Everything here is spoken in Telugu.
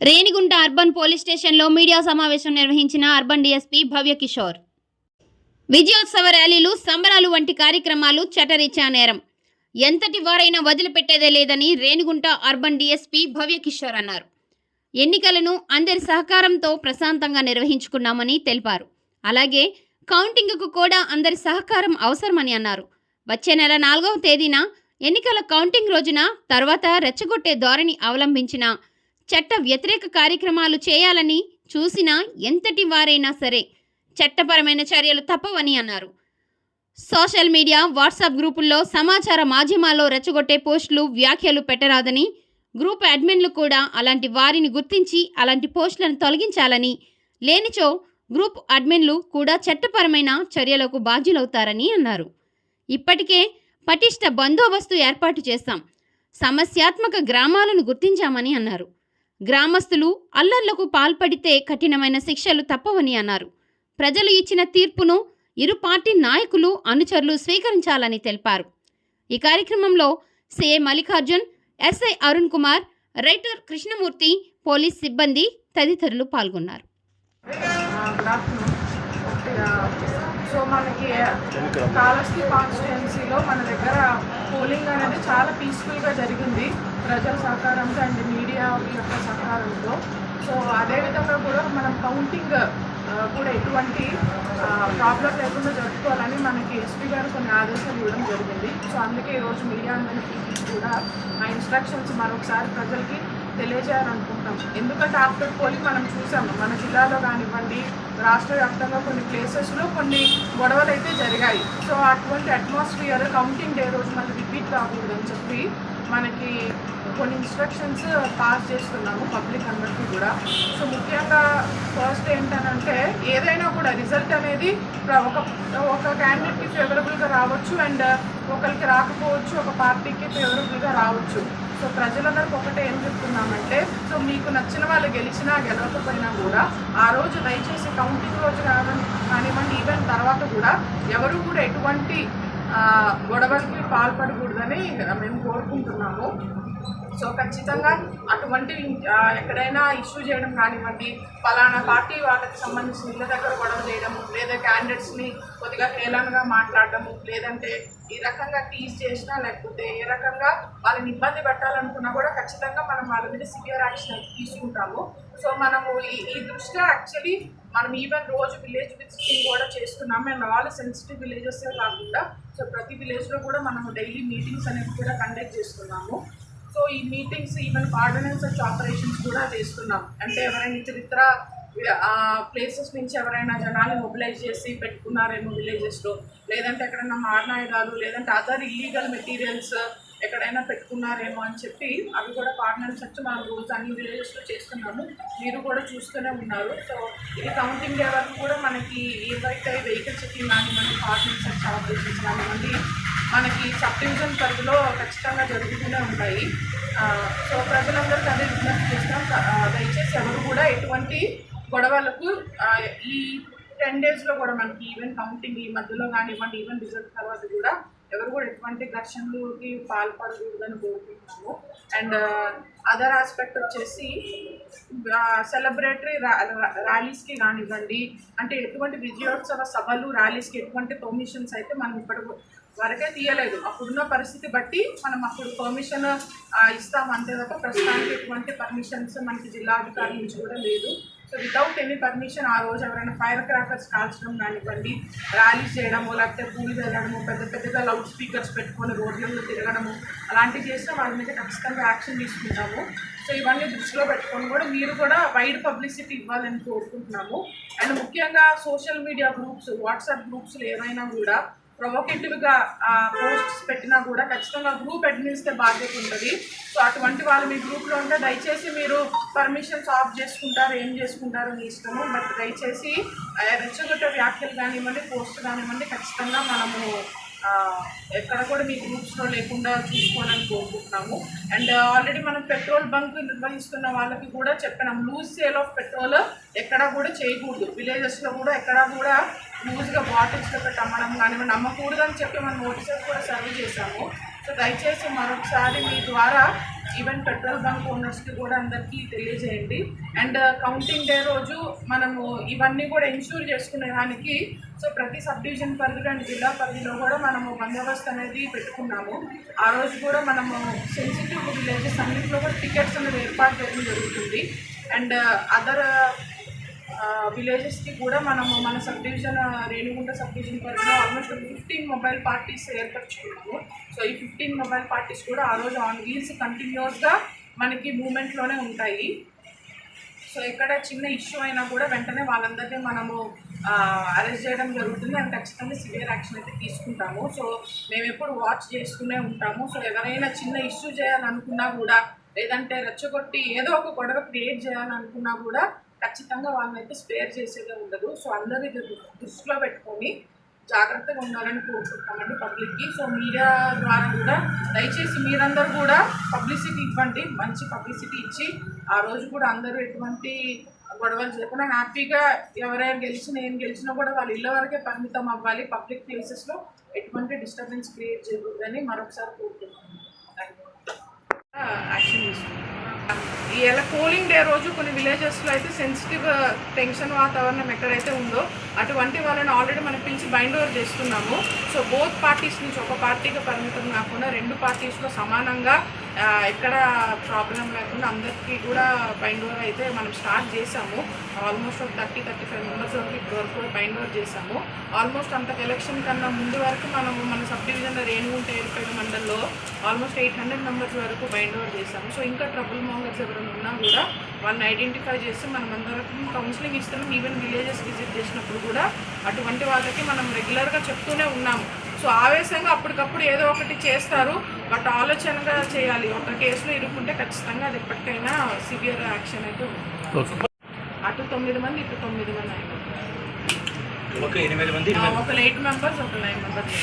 రేణిగుంట అర్బన్ పోలీస్ స్టేషన్లో మీడియా సమావేశం నిర్వహించిన అర్బన్ డీఎస్పీ భవ్యకిషోర్ విజయోత్సవ ర్యాలీలు సంబరాలు వంటి కార్యక్రమాలు చటరీచా నేరం. ఎంతటి వారైనా వదిలిపెట్టేదే లేదని రేణిగుంట అర్బన్ డీఎస్పీ భవ్యకిషోర్ అన్నారు. ఎన్నికలను అందరి సహకారంతో ప్రశాంతంగా నిర్వహించుకున్నామని తెలిపారు. అలాగే కౌంటింగ్కు కూడా అందరి సహకారం అవసరమని అన్నారు. వచ్చే నెల నాలుగవ తేదీన ఎన్నికల కౌంటింగ్ రోజున తర్వాత రెచ్చగొట్టే ధోరణి అవలంబించిన చట్ట వ్యతిరేక కార్యక్రమాలు చేయాలని చూసినా ఎంతటి వారైనా సరే చట్టపరమైన చర్యలు తప్పవని అన్నారు. సోషల్ మీడియా వాట్సాప్ గ్రూపుల్లో సమాచార మాధ్యమాల్లో రెచ్చగొట్టే పోస్టులు వ్యాఖ్యలు పెట్టరాదని గ్రూప్ అడ్మిన్లు కూడా అలాంటి వారిని గుర్తించి అలాంటి పోస్టులను తొలగించాలని లేనిచో గ్రూప్ అడ్మిన్లు కూడా చట్టపరమైన చర్యలకు బాధ్యులవుతారని అన్నారు. ఇప్పటికే పటిష్ట బందోబస్తు ఏర్పాటు చేశాం. సమస్యాత్మక గ్రామాలను గుర్తించామని అన్నారు. గ్రామస్తులు అల్లర్లకు పాల్పడితే కఠినమైన శిక్షలు తప్పవని అన్నారు. ప్రజలు ఇచ్చిన తీర్పును ఇరు పార్టీ నాయకులు అనుచరులు స్వీకరించాలని తెలిపారు. ఈ కార్యక్రమంలో CA Mallikarjun SI Arun Kumar writer Krishnamurthy police సిబ్బంది తదితరులు పాల్గొన్నారు. సో మనకి కాళహస్తి కాన్స్టిట్యున్సీలో మన దగ్గర పోలింగ్ అనేది చాలా పీస్ఫుల్గా జరిగింది ప్రజల సహకారంతో అండ్ మీడియా యొక్క సహకారంతో. సో అదేవిధంగా కూడా మనం కౌంటింగ్ కూడా ఎటువంటి ప్రాబ్లం లేకుండా జరుపుకోవాలని మనకి ఎస్పీ గారు కొన్ని ఆదేశాలు ఇవ్వడం జరిగింది. సో అందుకే ఈరోజు మీడియా అందరికీ కూడా ఆ ఇన్స్ట్రక్షన్స్ మరొకసారి ప్రజలకి తెలియజేయాలనుకుంటున్నాం. ఎందుకంటే ఆఫ్టర్ పోలింగ్ మనం చూసాము మన జిల్లాలో కానివ్వండి రాష్ట్ర వ్యాప్తంగా కొన్ని ప్లేసెస్లో కొన్ని గొడవలు అయితే జరిగాయి. సో అటువంటి అట్మాస్ఫియర్ కౌంటింగ్ డే రోజు మళ్ళీ రిపీట్ కాకూడదని చెప్పి మనకి కొన్ని ఇన్స్ట్రక్షన్స్ పాస్ చేస్తున్నాము పబ్లిక్ అందరికీ కూడా. సో ముఖ్యంగా ఫస్ట్ ఏంటనంటే ఏదైనా కూడా రిజల్ట్ అనేది ఒక ఒక క్యాండిడేట్కి ఫేవరబుల్గా రావచ్చు అండ్ ఒకరికి రాకపోవచ్చు ఒక పార్టీకి ఫేవరబుల్గా రావచ్చు. సో ప్రజలందరికీ ఒకటే ఏం చెప్తున్నామంటే సో మీకు నచ్చిన వాళ్ళు గెలిచినా గెలవకపోయినా కూడా ఆ రోజు దయచేసి కౌంటింగ్ రోజు కావడం కానివ్వండి ఈవెంట్ తర్వాత కూడా ఎవరు కూడా ఎటువంటి గొడవలకి పాల్పడకూడదని మేము కోరుకుంటున్నాము. సో ఖచ్చితంగా అటువంటివి ఎక్కడైనా ఇష్యూ చేయడం కానివ్వండి ఫలానా పార్టీ వాళ్ళకి సంబంధించిన ఇళ్ళ దగ్గర గొడవ చేయడము లేదా క్యాండిడేట్స్ని కొద్దిగా హేళనగా మాట్లాడడము లేదంటే ఈ రకంగా టీజ్ చేసినా లేకపోతే ఏ రకంగా వాళ్ళని ఇబ్బంది పెట్టాలనుకున్నా కూడా ఖచ్చితంగా మనం వాళ్ళ మీద సివియర్ యాక్షన్ తీసుకుంటాము. సో మనము ఈ ఈ దృష్ట్యా యాక్చువల్లీ మనం ఈవెన్ రోజు విలేజ్ విజిటింగ్ కూడా చేస్తున్నాం అండ్ ఆల్ సెన్సిటివ్ విలేజెస్ కాకుండా సో ప్రతి విలేజ్లో కూడా మనము డైలీ మీటింగ్స్ అనేవి కూడా కండక్ట్ చేస్తున్నాము. సో ఈ meetings even ordinance of operations కూడా చేస్తున్నాం అంటే ఎవరైనా చరిత్ర ఆ ప్లేసెస్ నుంచి ఎవరైనా జనాన్ని మొబిలైజ్ చేసి పెట్టుకున్నారేమో విలేజెస్లో లేదంటే ఎక్కడైనా మారణాయుధాలు లేదంటే అదర్ ఇల్లీగల్ మెటీరియల్స్ ఎక్కడైనా పెట్టుకున్నారేమో అని చెప్పి అవి కూడా పార్ట్నర్స్ వచ్చి మనం రోజు అన్ని విలేజెస్లో చేస్తున్నాము మీరు కూడా చూస్తూనే ఉన్నారు. సో ఇది కౌంటింగ్ డే వరకు కూడా మనకి ఏవైతే వెహికల్ చెకింగ్ కానివ్వండి ఆర్డినెన్స్ వచ్చి ఆపరేషన్స్ కానివ్వండి మనకి సబ్ డివిజన్ పరిధిలో ఖచ్చితంగా జరుగుతూనే ఉంటాయి. సో ప్రజలందరూ అదే విజ్ఞప్తి చేస్తాం. దయచేసి ఎవరు కూడా ఎటువంటి గొడవలకు ఈ టెన్ డేస్లో కూడా మనకి ఈవెన్ కౌంటింగ్ ఈ మధ్యలో కానివ్వండి ఈవెన్ రిజల్ట్ తర్వాత కూడా ఎవరు కూడా ఎటువంటి ఘర్షణలకి పాల్పడకూడదని కోరుకుంటున్నాము. అండ్ అదర్ ఆస్పెక్ట్ వచ్చేసి సెలబ్రేటరీ ర్యాలీస్కి కానివ్వండి అంటే ఎటువంటి విజయోత్సవ సభలు ర్యాలీస్కి ఎటువంటి పర్మిషన్స్ అయితే మనం ఇప్పటి వరకే తీయలేదు. అప్పుడున్న పరిస్థితి బట్టి మనం అప్పుడు పర్మిషన్ ఇస్తాం. అంతే తప్ప ప్రస్తుతానికి ఎటువంటి పర్మిషన్స్ మనకి జిల్లాధికారి నుంచి కూడా లేదు. సో వితౌట్ ఎనీ పర్మిషన్ ఆ రోజు ఎవరైనా ఫైర్ క్రాకర్స్ కాల్చడం కానివ్వండి ర్యాలీస్ చేయడము లేకపోతే పూలు వెళ్ళడము పెద్ద పెద్దగా లౌడ్ స్పీకర్స్ పెట్టుకొని రోడ్లలో తిరగడము అలాంటివి చేస్తే వాళ్ళ మీద ఖచ్చితంగా యాక్షన్ తీసుకుంటాము. సో ఇవన్నీ దృష్టిలో పెట్టుకొని కూడా మీరు కూడా వైడ్ పబ్లిసిటీ ఇవ్వాలని కోరుకుంటున్నాము. అండ్ ముఖ్యంగా సోషల్ మీడియా గ్రూప్స్ వాట్సాప్ గ్రూప్స్లో ఏమైనా కూడా ప్రొవోకేటివ్గా పోస్ట్స్ పెట్టినా కూడా ఖచ్చితంగా గ్రూప్ అడ్మినిస్తే బాధ్యత ఉంటుంది. సో అటువంటి వాళ్ళు మీ గ్రూప్లో ఉంటే దయచేసి మీరు పర్మిషన్స్ ఆఫ్ చేసుకుంటారు ఏం చేసుకుంటారు మీ ఇష్టము. బట్ దయచేసి ఆ, రెచ్చగొట్టే వ్యాఖ్యలు కానివ్వండి పోస్ట్ కానివ్వండి ఖచ్చితంగా మనము ఎక్కడ కూడా మీ గ్రూప్స్లో లేకుండా చూసుకోవాలని కోరుకుంటున్నాము. అండ్ ఆల్రెడీ మనం పెట్రోల్ బంక్ నిర్వహిస్తున్న వాళ్ళకి కూడా చెప్పినాం. లూజ్ సేల్ ఆఫ్ పెట్రోల్ ఎక్కడా కూడా చేయకూడదు. విలేజెస్లో కూడా ఎక్కడా కూడా లూజ్గా బాటిల్స్లో పెట్టి అమ్మడం కానివ్వండి నమ్మకూడదని చెప్పి మనం నోటీసెస్ కూడా సర్వ్ చేశాము. సో దయచేసి మరొకసారి మీ ద్వారా ఈవెన్ పెట్రోల్ బంక్ ఓనర్స్కి కూడా అందరికీ తెలియజేయండి. అండ్ కౌంటింగ్ డే రోజు మనము ఇవన్నీ కూడా ఇన్షూర్ చేసుకునే దానికి సో ప్రతి సబ్ డివిజన్ పరిధిలో అండ్ జిల్లా పరిధిలో కూడా మనము బందోబస్తు అనేది పెట్టుకున్నాము. ఆ రోజు కూడా మనము సెన్సిటివ్ విలేజెస్ అన్నింటిలో కూడా టికెట్స్ అనేది ఏర్పాటు చేయడం జరుగుతుంది. అండ్ అదర్ విలేజెస్కి కూడా మనము మన sub division Renigunta sub division పరిధిలో ఆల్మోస్ట్ ఫిఫ్టీన్ మొబైల్ పార్టీస్ ఏర్పరచుకున్నాము. సో ఈ ఫిఫ్టీన్ మొబైల్ పార్టీస్ కూడా ఆ రోజు ఆన్ వీల్స్ కంటిన్యూస్గా మనకి మూమెంట్లోనే ఉంటాయి. సో ఎక్కడ చిన్న ఇష్యూ అయినా కూడా వెంటనే వాళ్ళందరినీ మనము అరెస్ట్ చేయడం జరుగుతుంది అండ్ ఖచ్చితంగా సివియర్ యాక్షన్ అయితే తీసుకుంటాము. సో మేము ఎప్పుడు వాచ్ చేస్తూనే ఉంటాము. సో ఎవరైనా చిన్న ఇష్యూ చేయాలనుకున్నా కూడా లేదంటే రెచ్చగొట్టి ఏదో ఒక గొడవ క్రియేట్ చేయాలనుకున్నా కూడా ఖచ్చితంగా వాళ్ళని అయితే స్పేర్ చేసేదే ఉండదు. సో అందరూ ఇది దృష్టిలో పెట్టుకొని జాగ్రత్తగా ఉండాలని కోరుకుంటామండి పబ్లిక్కి. సో మీడియా ద్వారా కూడా దయచేసి మీరందరూ కూడా పబ్లిసిటీ ఇవ్వండి. మంచి పబ్లిసిటీ ఇచ్చి ఆ రోజు కూడా అందరూ ఎటువంటి గొడవలు చేయకుండా హ్యాపీగా ఎవరైనా గెలిచినా ఏం గెలిచినా కూడా వాళ్ళ ఇళ్ళ వరకే పరిమితం అవ్వాలి. పబ్లిక్ ప్లేసెస్లో ఎటువంటి డిస్టర్బెన్స్ క్రియేట్ చేయకూడదని మరొకసారి కోరుకుంటున్నాను. యాక్షన్ తీసుకుంటాం ఇలా కూలింగ్ డే రోజు కొన్ని విలేజెస్లో అయితే సెన్సిటివ్ టెన్షన్ uh, వాతావరణం ఎక్కడైతే ఉందో అటువంటి వాళ్ళని ఆల్రెడీ మనం పిలిచి బైండ్ ఓవర్ చేస్తున్నాము. సో బోత్ పార్టీస్ నుంచి ఒక పార్టీకి పరిమితం కాకుండా రెండు పార్టీస్లో సమానంగా ఎక్కడ ప్రాబ్లం లేకుండా అందరికీ కూడా బైండ్ ఓవర్ అయితే మనం స్టార్ట్ చేసాము ఆల్మోస్ట్ ఒక థర్టీ థర్టీ ఫైవ్ మెంబర్స్ వరకు ఇప్పటి వరకు బైండ్ డోర్ చేసాము ఆల్మోస్ట్ అంత ఎలక్షన్ కన్నా ముందు వరకు మనం మన సబ్ డివిజన్లో రేణుగుంట ఏర్పేట మండల్లో ఆల్మోస్ట్ ఎయిట్ హండ్రెడ్ మెంబర్స్ వరకు బైండ్ డోర్ చేసాము సో ఇంకా ట్రబుల్ మోంగర్స్ ఎవరైనా ఉన్నా కూడా వాళ్ళని ఐడెంటిఫై చేసి మనం అందరికీ కౌన్సిలింగ్ ఇస్తున్నాం. ఈవెన్ విలేజెస్ విజిట్ చేసినప్పుడు కూడా అటువంటి వాళ్ళకి మనం రెగ్యులర్గా చెప్తూనే ఉన్నాము. సో ఆవేశంగా అప్పటికప్పుడు ఏదో ఒకటి చేస్తారు. బట్ ఆలోచనగా చేయాలి. ఒక కేసులో ఇరుక్కుంటే ఖచ్చితంగా అది ఎప్పటికైనా సివియర్ యాక్షన్ అయితే ఉంటుంది. అటు తొమ్మిది మంది ఇటు తొమ్మిది మంది అయిపోతారు. ఒక ఎనిమిది మంది ఒక ఎయిట్ మెంబర్స్ ఒక నైన్ మెంబర్స్